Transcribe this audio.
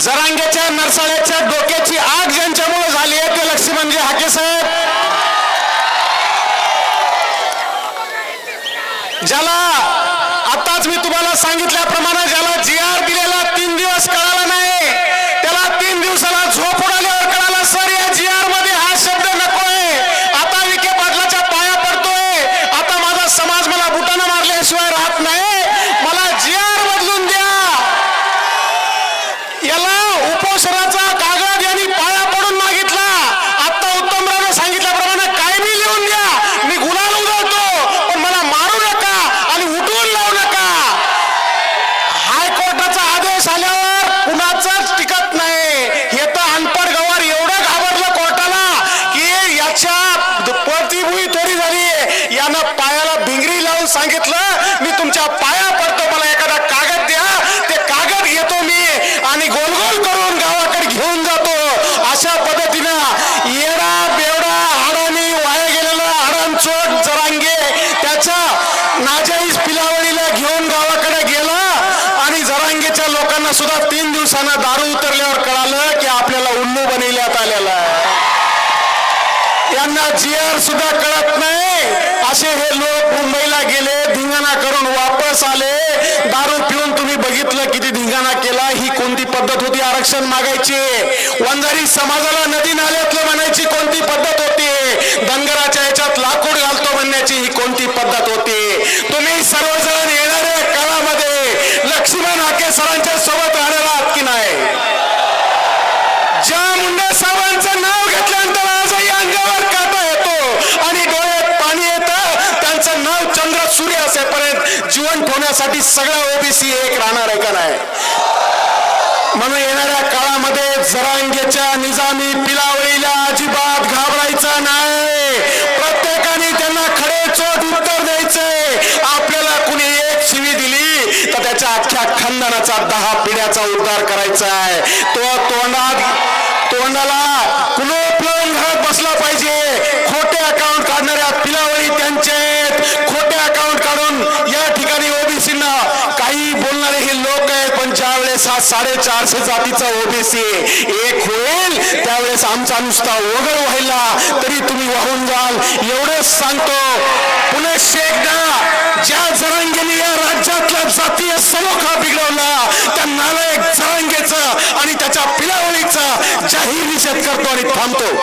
जरांग्याच्या नरसाळ्याच्या डोक्याची आग ज्यांच्यामुळे झाली आहे ते लक्ष्मणजी हाके साहेब. ज्याला आताच मी तुम्हाला सांगितल्याप्रमाणे ज्याला जी आर दिलेला तीन दिवस कळाला नाही त्यांना पायाला भिंगरी लावून सांगितलं मी तुमच्या पाया पडतो मला एखादा कागद द्या ते कागद घेतो मी आणि गोलगोल करून गावाकडे घेऊन जातो. अशा पद्धतीनं येडा बेवडा हाडानी वाया गेलेला हाडांचोट जरांगे त्याच्या नाजाईज पिलावळीला घेऊन गावाकडे गेला आणि जरांगेच्या लोकांना सुद्धा तीन दिवसांना दारू उतरल्यावर कळालं की आपल्याला उल्लू बनविल्यात आलेला आहे. यांना जीआर सुद्धा कळत नाही. असे हे लोक मुंबईला गेले धिंगाणा करून वापस आले. दारू पिऊन तुम्ही बघितलं किती धिंगाणा केला? ही कोणती पद्धत होती आरक्षण मागायची? वंजारी समाजाला नदी नाल्यातलं म्हणायची कोणती पद्धत होती? धनगराच्या याच्यात लाकूड घालतो म्हणण्याची ही कोणती पद्धत असेपर्यंत जीवन ठेवण्यासाठी सगळा ओबीसी एक राहणार आहे का नाही? म्हणून येणाऱ्या काळामध्ये जरांगेच्या निजामी पिलावळीला अजिबात घाबरायचं नाही. प्रत्येकाने त्यांना खडे चोट उत्तर द्यायचंय आपल्याला कुणी एक शिवी दिली तर त्याच्या अख्ख्या खंदनाचा दहा पिढ्याचा उद्धार करायचा आहे. तो तोंडात तोंडाला कुलूप लावून घरात बसला पाहिजे. खोटे अकाउंट काढणाऱ्या पिलावळी त्यांचे खोटे ज्यावेळेस हा साडेचारशे जातीचा ओबीसी एक होईल त्यावेळेस आमचा नुसता ओघळ व्हायला तरी तुम्ही वाहून जाल. एवढंच सांगतो पुणे एकदा ज्या जरांगेने या राज्यातला जातीय सलोखा बिघडवला त्या नालायक जरांगेचा आणि त्याच्या पिलावळीचा जाहीर निषेध करतो आणि थांबतो.